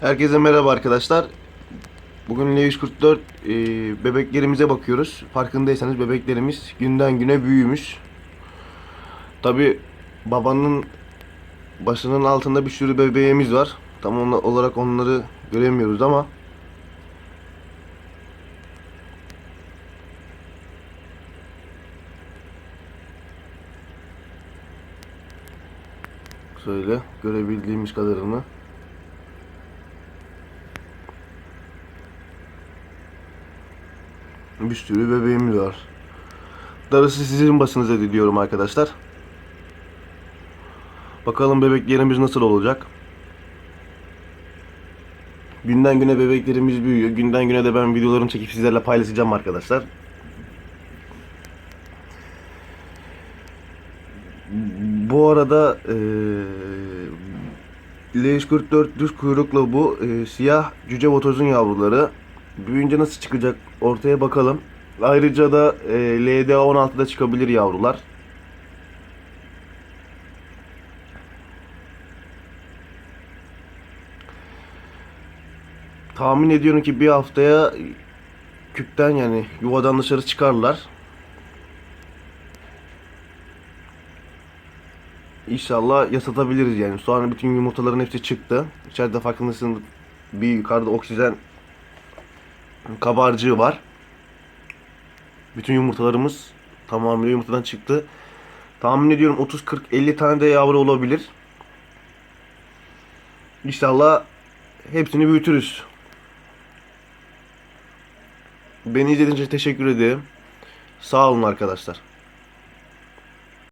Herkese merhaba arkadaşlar. Bugün L144 e, bebeklerimize bakıyoruz. Farkındaysanız bebeklerimiz günden güne büyümüş. Tabi babanın başının altında bir sürü bebeğimiz var. Tam olarak onları göremiyoruz ama şöyle görebildiğimiz kadarını Bir sürü bebeğimiz var. Darısı sizin basınıza diliyorum arkadaşlar. Bakalım bebeklerimiz nasıl olacak. Günden güne bebeklerimiz büyüyor. Günden güne de ben videolarını çekip sizlerle paylaşacağım arkadaşlar. Bu arada eee L144 düz kuyruklu bu eee, siyah cüce votozun yavruları. Büyüyünce nasıl çıkacak ortaya bakalım. Ayrıca da e, LDA16'da çıkabilir yavrular. Tahmin ediyorum ki bir haftaya küpten yani yuvadan dışarı çıkarlar. İnşallah yasatabiliriz yani. Sonra bütün yumurtaların hepsi çıktı. İçeride farkındasın bir yukarıda oksijen kabarcığı var. Bütün yumurtalarımız tamamıyla yumurtadan çıktı. Tahmin ediyorum 30 40 50 tane de yavru olabilir. İnşallah hepsini büyütürüz. Beni izlediğiniz için teşekkür ederim. Sağ olun arkadaşlar.